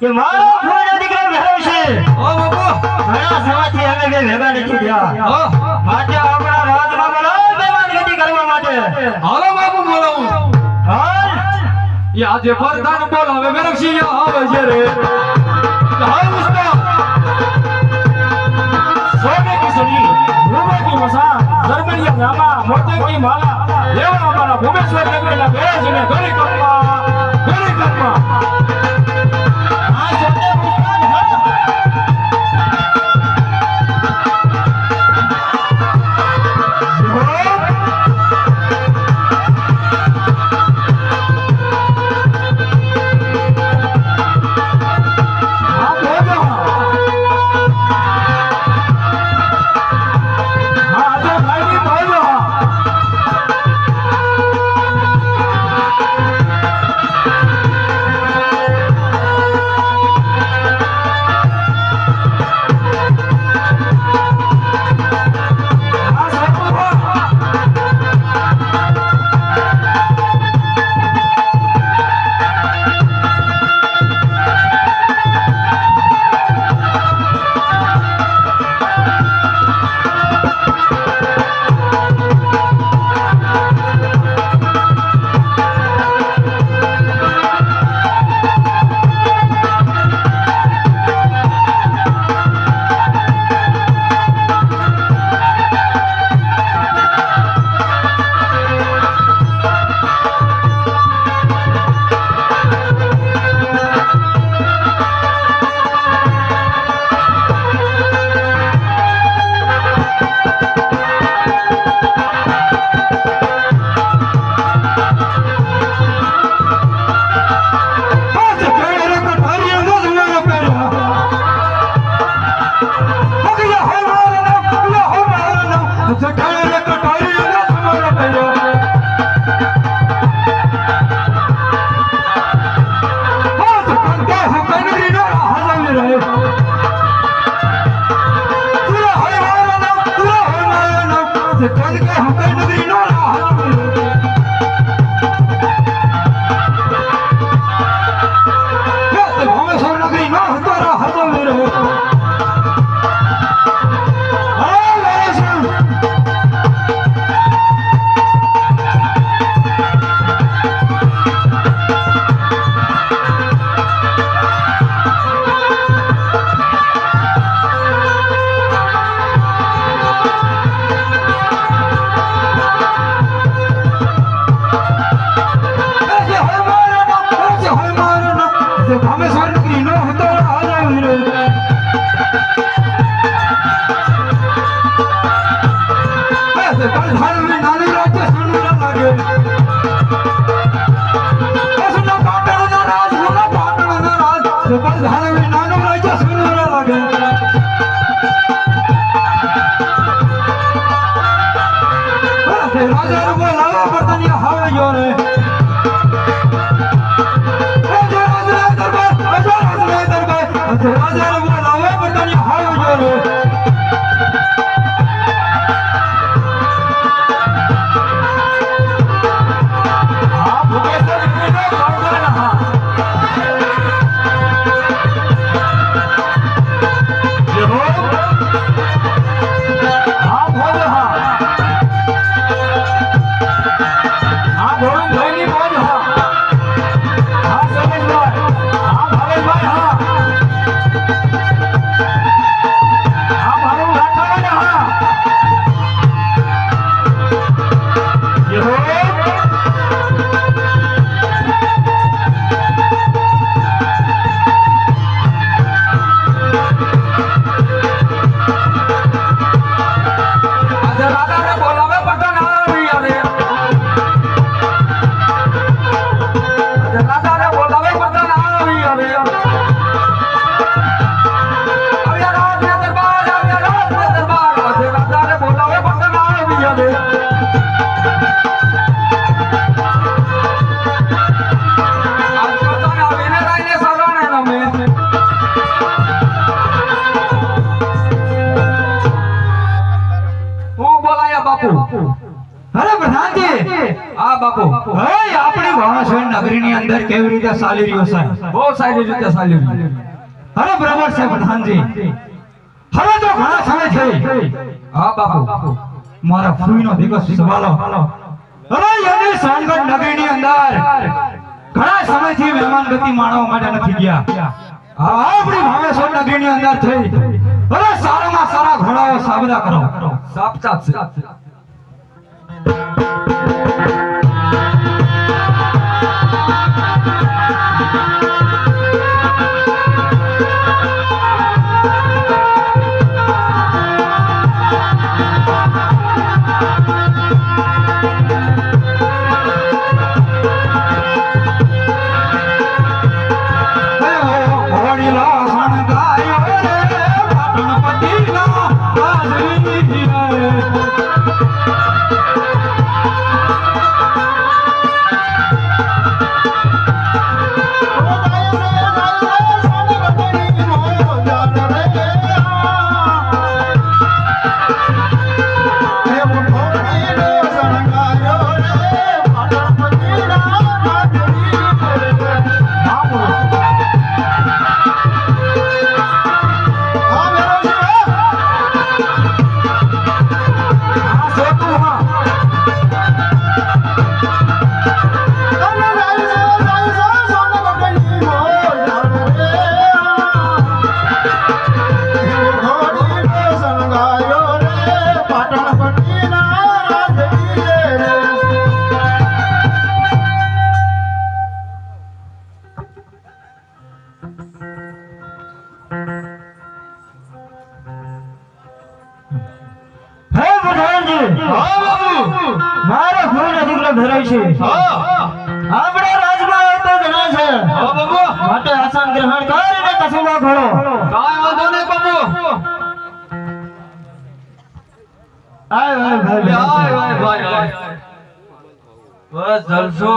કે મારો ફોન દીકરો ઘરે છે. ઓ બાપુ. ઘણા સમયથી અમે બે ભેગા નથી થયા. ઓ. માટે આપણા રાજમાં બોલો બેમાન ગતિ કરવા માટે. હાલો બાપુ બોલાવું હાલ. યાજે ફરદાન બોલાવે મેરક્ષી આવે છે રે. હાલ ઉસ્તા. સોને કિસની રૂમે કી મસા દરબડિયા નામા મોટે કી માલા એવા અમારા ભૂમેશ્વર નગરના બેરાજીને ગરી કપ્પા ગરી કપ્પા Hazar કેવી રીતે ચાલી રહ્યો સાહેબ? બહુ સારી રીતે ચાલ્યું અરે બરાબર છે પ્રધાનજી હવે તો ઘણા સમય થઈ. હા, બાપુ. મારા ફૂઈનો દિવસ સવાલો અરે, એની સોનગઢ નગરીની અંદર ઘણા સમયથી મહેમાન ગતિ માણવા માટે નથી ગયા. હા, આપણી ભાવેશ્વર નગરીની અંદર થઈ. અરે, સારામાં સારા ઘોડાઓ સાબદા કરો. સાચા છે ઘોડીલા Oh! ગ્રહણ કર ને કસુમાં ભણો. કાય વાંધો ને બાપુ આય ભાઈ ભાઈ. આય ભાઈ ભાઈ. આય બસ જલસો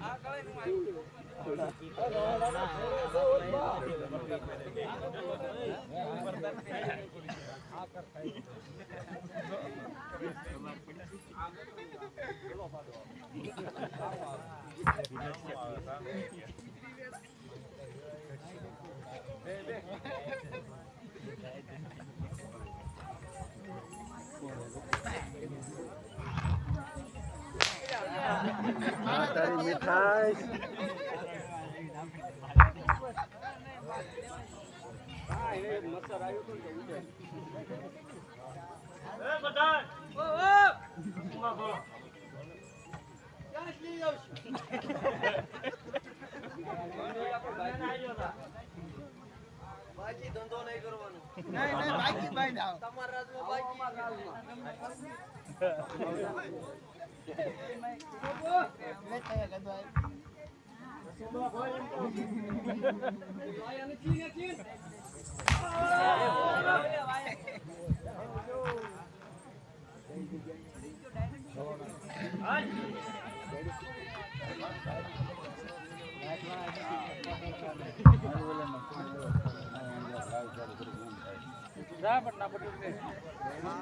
આ કર તારી મીઠાઈ હા એ મચ્છર આવ્યું जा पटना पटना